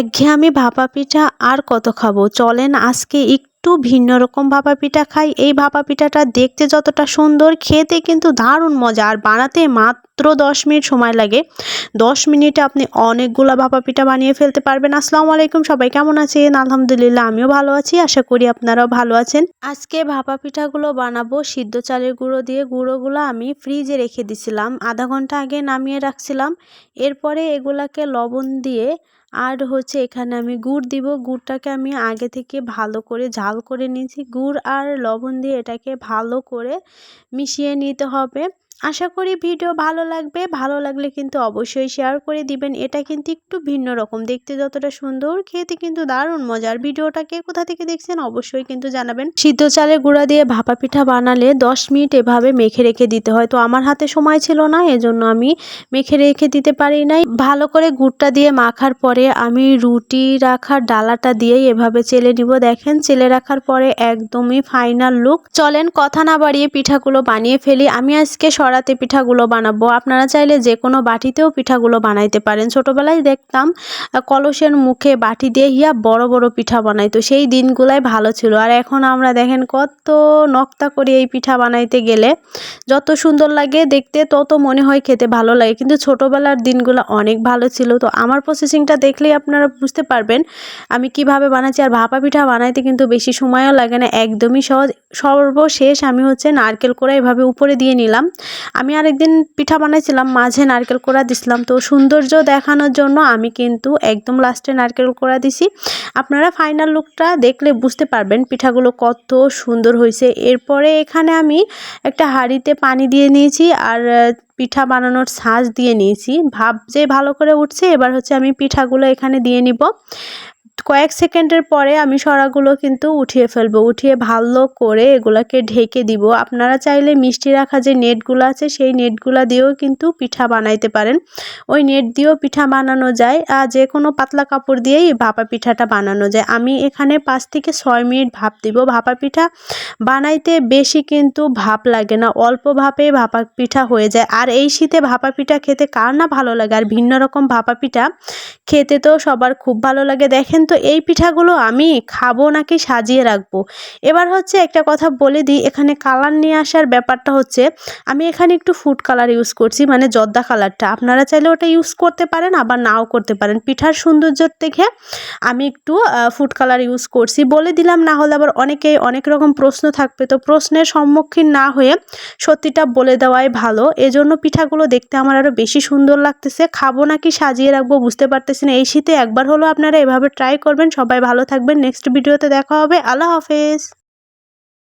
একঘেয়েমি ভাপা পিঠা আর কত খাব? চলেন আজকে একটু ভিন্ন রকম ভাপা পিঠা খাই। এই ভাপা পিঠাটা দেখতে যতটা সুন্দর, খেতে কিন্তু দারুণ মজা। আর বানাতে মাত্র দশ মিনিট সময় লাগে। দশ মিনিটে আপনি অনেকগুলো ভাপা পিঠা বানিয়ে ফেলতে পারবেন। আসসালামু আলাইকুম, সবাই কেমন আছেন? আলহামদুলিল্লাহ, আমিও ভালো আছি। আশা করি আপনারাও ভালো আছেন। আজকে ভাপা পিঠাগুলো বানাবো। সিদ্ধ চালের গুঁড়ো দিয়ে গুঁড়োগুলো আমি ফ্রিজে রেখে দিছিলাম। আধা ঘণ্টা আগে নামিয়ে রাখছিলাম। এরপরে এগুলাকে লবণ দিয়ে আর হচ্ছে এখানে আমি গুড় দিব। গুড়টাকে আমি আগে থেকে ভালো করে ঝাল করে নিয়েছি। গুড় আর লবণ দিয়ে এটাকে ভালো করে মিশিয়ে নিতে হবে। আশা করি ভিডিও ভালো লাগবে। ভালো লাগলে কিন্তু অবশ্যই শেয়ার করে দিবেন। এটা কিন্তু একটু ভিন্ন রকম। দেখতে যতটা সুন্দর, খেতে কিন্তু দারুণ মজার। ভিডিওটাকে কোথা থেকে দেখছেন অবশ্যই কিন্তু জানাবেন। সিদ্ধ চালের গুঁড়া দিয়ে ভাপা পিঠা বানালে দশ মিনিট এভাবে মেখে রেখে দিতে হয়। তো আমার হাতে সময় ছিল না, এজন্য আমি মেখে রেখে দিতে পারি নাই। ভালো করে গুড়টা দিয়ে মাখার পরে আমি রুটি রাখার ডালাটা দিয়েই এভাবে চেলে নিব। দেখেন, চেলে রাখার পরে একদমই ফাইনাল লুক চলেন, কথা না বাড়িয়ে পিঠাগুলো বানিয়ে ফেলি। আমি আজকে সরাতে পিঠাগুলো বানাবো। আপনারা চাইলে যে কোনো বাটিতেও পিঠাগুলো বানাইতে পারেন। ছোটোবেলায় দেখতাম, কলসের মুখে বাটি দিয়ে হিয়া বড় বড় পিঠা বানাইতো সেই দিনগুলাই ভালো ছিল। আর এখন আমরা দেখেন কত নক্তা করে এই পিঠা বানাইতে গেলে যত সুন্দর লাগে দেখতে, তত মনে হয় খেতে ভালো লাগে। কিন্তু ছোটোবেলার দিনগুলো অনেক ভালো ছিল। তো আমার প্রসেসিংটা দেখলেই আপনারা বুঝতে পারবেন আমি কীভাবে বানাচ্ছি। আর ভাপা পিঠা বানাইতে কিন্তু বেশি সময়ও লাগে না। একদমই সহজ। সর্বশেষ আমি হচ্ছে নারকেল কোড়া এভাবে উপরে দিয়ে নিলাম। আমি আরেকদিন পিঠা বানাইছিলাম, মাঝে নারকেল কোড়া দিছিলাম। তো সৌন্দর্য দেখানোর জন্য আমি কিন্তু একদম লাস্টে নারকেল কোড়া দিছি। আপনারা ফাইনাল লুকটা দেখলে বুঝতে পারবেন পিঠাগুলো কত সুন্দর হয়েছে। এরপরে এখানে আমি একটা হাঁড়িতে পানি দিয়ে নিয়েছি আর পিঠা বানানোর সাজ দিয়ে নিয়েছি। ভাব যে ভালো করে উঠছে, এবার হচ্ছে আমি পিঠাগুলো এখানে দিয়ে নিব। কয়েক সেকেন্ডের পরে আমি সরাগুলো কিন্তু উঠিয়ে ফেলব। উঠিয়ে ভালো করে এগুলাকে ঢেকে দিব। আপনারা চাইলে মিষ্টি রাখা যে নেটগুলো আছে, সেই নেটগুলো দিয়েও কিন্তু পিঠা বানাইতে পারেন। ওই নেট দিয়েও পিঠা বানানো যায় আর যে কোনো পাতলা কাপড় দিয়েই ভাপা পিঠাটা বানানো যায়। আমি এখানে পাঁচ থেকে ছয় মিনিট ভাপ দিব। ভাপা পিঠা বানাইতে বেশি কিন্তু ভাপ লাগে না। অল্প ভাপে ভাপা পিঠা হয়ে যায়। আর এই শীতে ভাপা পিঠা খেতে কার না ভালো লাগে? আর ভিন্ন রকম ভাপা পিঠা খেতে তো সবার খুব ভালো লাগে। দেখেন তো এই পিঠাগুলো আমি খাব নাকি সাজিয়ে রাখব? এবার হচ্ছে একটা কথা বলে দিই, এখানে কালার নিয়ে আসার ব্যাপারটা হচ্ছে, আমি এখানে একটু ফুড কালার ইউজ করছি মানে জর্দা কালারটা আপনারা চাইলে ওটা ইউজ করতে পারেন, আবার নাও করতে পারেন। পিঠার সৌন্দর্যের দেখে আমি একটু ফুড কালার ইউজ করছি। বলে দিলাম, না হলে আবার অনেকেই অনেক রকম প্রশ্ন থাকবে। তো প্রশ্নের সম্মুখীন না হয়ে সত্যিটা বলে দেওয়াই ভালো। এজন্য পিঠাগুলো দেখতে আমার আরও বেশি সুন্দর লাগতেছে। খাব নাকি সাজিয়ে রাখব বুঝতে পারতেছি না। এই শীতে একবার হলো আপনারা এভাবে ট্রাই করবেন সবাই ভালো থাকবেন নেক্সট ভিডিওতে দেখা হবে আল্লাহ হাফেজ।